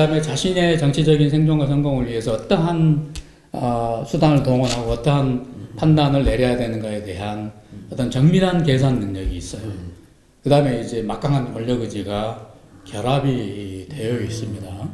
다음에 자신의 정치적인 생존과 성공을 위해서 어떠한 어, 수단을 동원하고 어떠한 판단을 내려야 되는가에 대한 어떤 정밀한 계산 능력이 있어요. 그 다음에 이제 막강한 권력 의지가 결합이 되어 있습니다.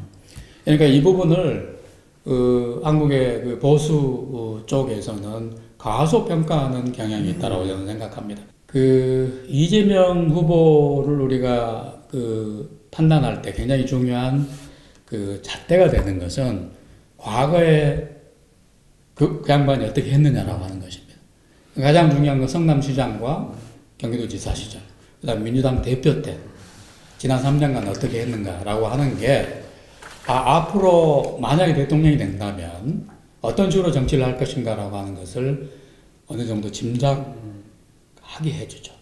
그러니까 이 부분을 그 한국의 그 보수 어, 쪽에서는 과소평가하는 경향이 있다고 저는 생각합니다. 그 이재명 후보를 우리가 그 판단할 때 굉장히 중요한 그 잣대가 되는 것은 과거에 그, 그 양반이 어떻게 했느냐라고 하는 것입니다. 가장 중요한 건 성남시장과 경기도지사 시절, 그 다음 민주당 대표 때 지난 3년간 어떻게 했는가라고 하는 게 아, 앞으로 만약에 대통령이 된다면 어떤 식으로 정치를 할 것인가라고 하는 것을 어느 정도 짐작하게 해주죠.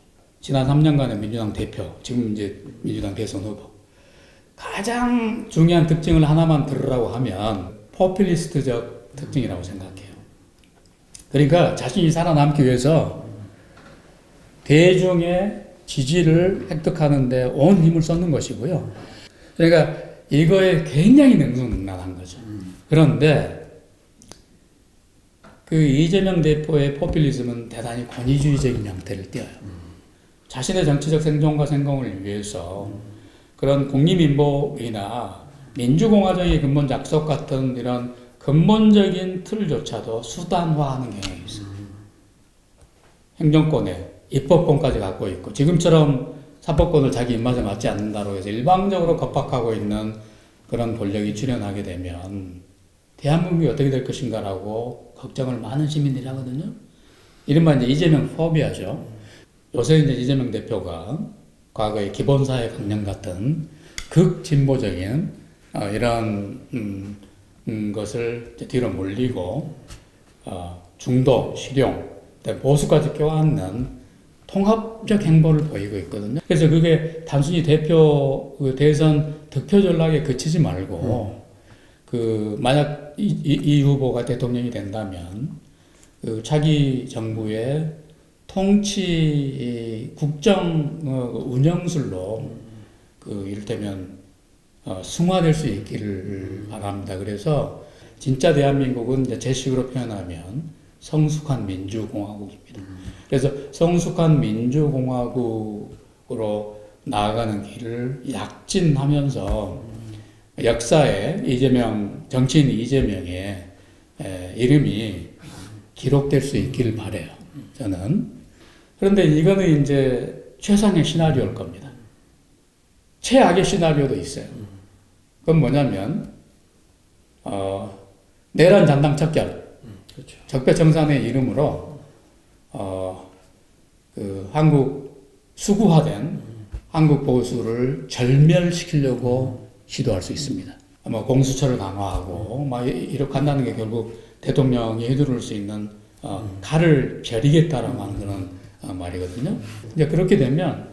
지난 3년간의 민주당 대표, 지금 이제 민주당 대선 후보. 가장 중요한 특징을 하나만 들으라고 하면 포퓰리스트적 특징이라고 생각해요. 그러니까 자신이 살아남기 위해서 대중의 지지를 획득하는데 온 힘을 쏟는 것이고요. 그러니까 이거에 굉장히 능수능란한 거죠. 그런데 그 이재명 대표의 포퓰리즘은 대단히 권위주의적인 형태를 띄어요. 자신의 정치적 생존과 성공을 위해서 그런 국립인복이나 민주공화정의 근본 약속 같은 이런 근본적인 틀조차도 수단화하는 경향이 있어요. 행정권에 입법권까지 갖고 있고 지금처럼 사법권을 자기 입맛에 맞지 않는다고 해서 일방적으로 겁박하고 있는 그런 권력이 출현하게 되면 대한민국이 어떻게 될 것인가라고 걱정을 많은 시민들이 하거든요. 이른바 이제 이재명 포비아죠. 요새 이제 이재명 대표가 과거의 기본사회 강령 같은 극진보적인 어, 이런 음, 음, 것을 뒤로 몰리고 어, 중도, 실용, 보수까지 껴안는 통합적 행보를 보이고 있거든요. 그래서 그게 단순히 대표 그 대선 득표 전략에 그치지 말고 그 만약 이, 이, 이 후보가 대통령이 된다면 그 차기 정부의 통치 이 국정 어, 운영술로 그 이를테면 어, 승화될 수 있기를 바랍니다. 그래서 진짜 대한민국은 이제 제 식으로 표현하면 성숙한 민주공화국입니다. 그래서 성숙한 민주공화국으로 나아가는 길을 약진하면서 역사에 이재명 정치인 이재명의 에, 이름이 기록될 수 있기를 바래요. 저는 그런데 이거는 이제 최상의 시나리오일 겁니다. 최악의 시나리오도 있어요. 그건 뭐냐면 어, 내란 잔당 척결, 그렇죠. 적폐청산의 이름으로 어, 그 한국 수구화된 한국 보수를 절멸시키려고 시도할 수 있습니다. 아마 공수처를 강화하고 막 이- 이렇게 한다는 게 결국 대통령이 휘두를 수 있는 어, 칼을 저리겠다라고 하는 그런 어, 말이거든요. 이제 그렇게 되면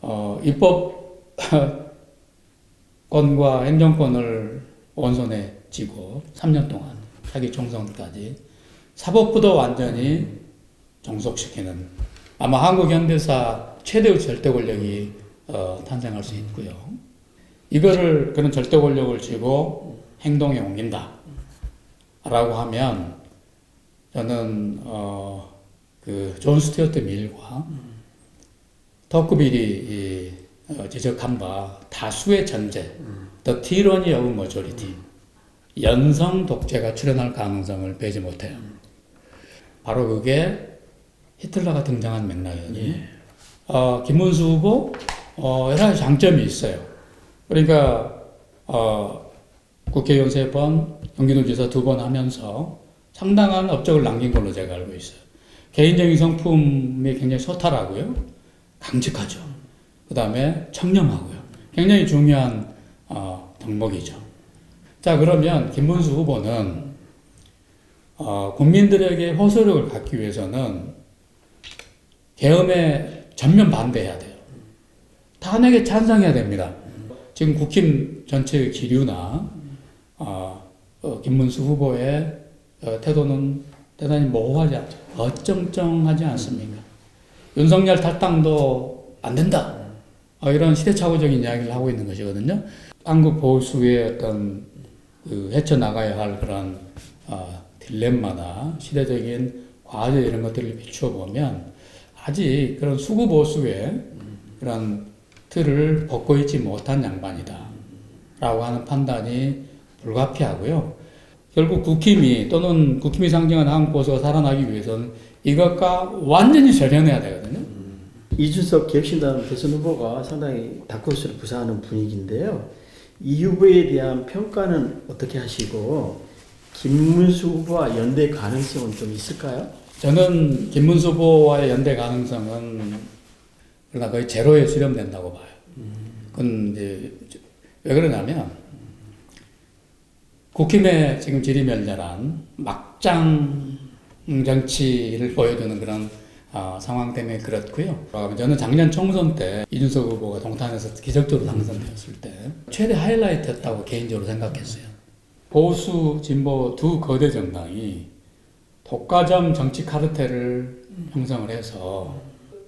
어, 입법권과 행정권을 원손에 쥐고 3년 동안 차기 총선까지 사법부도 완전히 종속시키는 아마 한국 현대사 최대의 절대 권력이 어, 탄생할 수 있고요. 이거를 그런 절대 권력을 쥐고 행동에 옮긴다. 라고 하면 저는 어, 그존 스튜어트 밀과 터크빌이 이, 어, 지적한 바 다수의 전제, The Tyranny of Majority, 연성 독재가 출현할 가능성을 배지 못해요. 바로 그게 히틀러가 등장한 맥락이거든요. 어, 김문수 후보 어, 여러 가지 장점이 있어요. 그러니까 어, 국회의원 세 번, 경기도지사 두 번 하면서 상당한 업적을 남긴 걸로 제가 알고 있어요. 개인적인 성품이 굉장히 소탈하고요, 강직하죠. 그 다음에 청렴하고요. 굉장히 중요한 어, 덕목이죠. 자 그러면 김문수 후보는 어, 국민들에게 호소력을 갖기 위해서는 계엄에 전면 반대해야 돼요. 탄핵에 찬성해야 됩니다. 지금 국힘 전체의 기류나 어, 어, 김문수 후보의 어, 태도는 대단히 모호하지 않죠. 어정쩡하지 않습니까? 윤석열 탈당도 안 된다. 어, 이런 시대착오적인 이야기를 하고 있는 것이거든요. 한국 보수의 어떤 그 헤쳐나가야 할 그런 어, 딜레마나 시대적인 과제 이런 것들을 비추어 보면 아직 그런 수구 보수의 그런 틀을 벗고 있지 못한 양반이다. 라고 하는 판단이 불가피하고요. 결국 국힘이 또는 국힘이 상징하는 한국 보수가 살아나기 위해서는 이것과 완전히 절연해야 되거든요. 이준석 혁신당 대선 후보가 상당히 다크호스를 부사하는 분위기인데요. 이 후보에 대한 평가는 어떻게 하시고 김문수 후보와 연대 가능성은 좀 있을까요? 저는 김문수 후보와의 연대 가능성은 그러나 거의 제로에 수렴된다고 봐요. 그건 이제 왜 그러냐면 국힘의 지금 지리멸렬한 막장 정치를 보여주는 그런 어, 상황 때문에 그렇고요. 어, 저는 작년 총선 때 이준석 후보가 동탄에서 기적적으로 당선되었을 때 최대 하이라이트였다고 개인적으로 생각했어요. 보수 진보 두 거대 정당이 독과점 정치 카르텔을 형성을 해서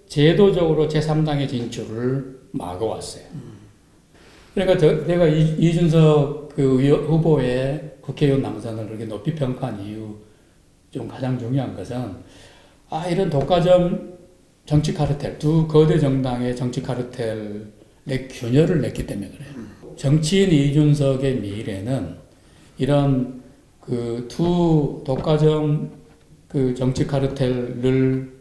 제도적으로 제3당의 진출을 막아왔어요. 그러니까 저, 내가 이, 이준석 그 의원- 후보의 국회의원 당선을 그렇게 높이 평가한 이유 좀 가장 중요한 것은 아 이런 독과점 정치 카르텔 두 거대 정당의 정치 카르텔의 균열을 냈기 때문에 그래요. 정치인 이준석의 미래는 이런 그 두 독과점 그 정치 카르텔을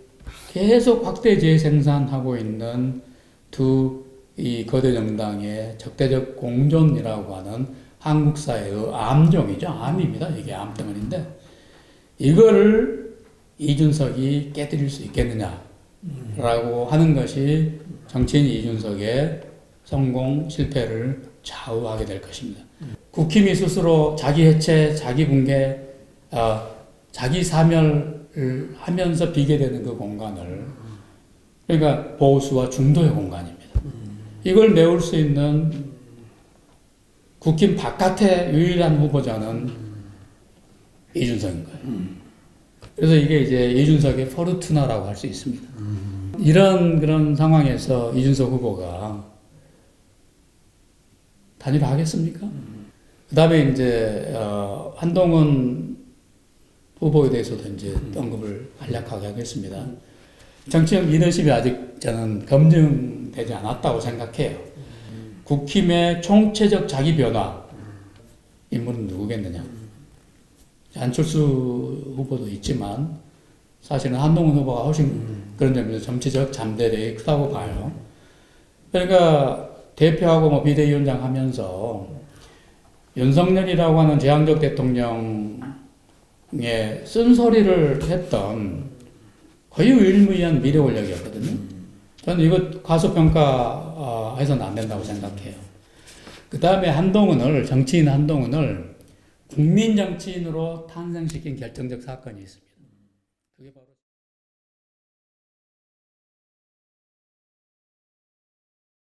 계속 확대 재생산하고 있는 두 이 거대 정당의 적대적 공존이라고 하는 한국 사회의 암종이죠. 암입니다. 이게 암덩어리인데 이거를 이준석이 깨뜨릴 수 있겠느냐라고 하는 것이 정치인 이준석의 성공 실패를 좌우하게 될 것입니다. 국힘이 스스로 자기 해체, 자기 붕괴, 어, 자기 사멸을 하면서 비게 되는 그 공간을 그러니까 보수와 중도의 공간입니다. 이걸 메울 수 있는 국힘 바깥의 유일한 후보자는 이준석인 거예요. 그래서 이게 이제 이준석의 포르투나라고 할 수 있습니다. 이런 그런 상황에서 이준석 후보가 단일화 하겠습니까? 그 다음에 이제 어, 한동훈 후보에 대해서도 이제 언급을 간략하게 하겠습니다. 정치적 리더십이 아직 저는 검증되지 않았다고 생각해요. 국힘의 총체적 자기 변화 인물은 누구겠느냐? 안철수 후보도 있지만 사실은 한동훈 후보가 훨씬 그런 점에서 정치적 잠재력이 크다고 봐요. 그러니까 대표하고 뭐 비대위원장 하면서 윤석열이라고 하는 제왕적 대통령의 쓴소리를 했던 거의 유일무이한 미래 권력이었거든요. 저는 이거 과소평가해서는 안 된다고 생각해요. 그 다음에 한동훈을, 정치인 한동훈을 국민 정치인으로 탄생시킨 결정적 사건이 있습니다.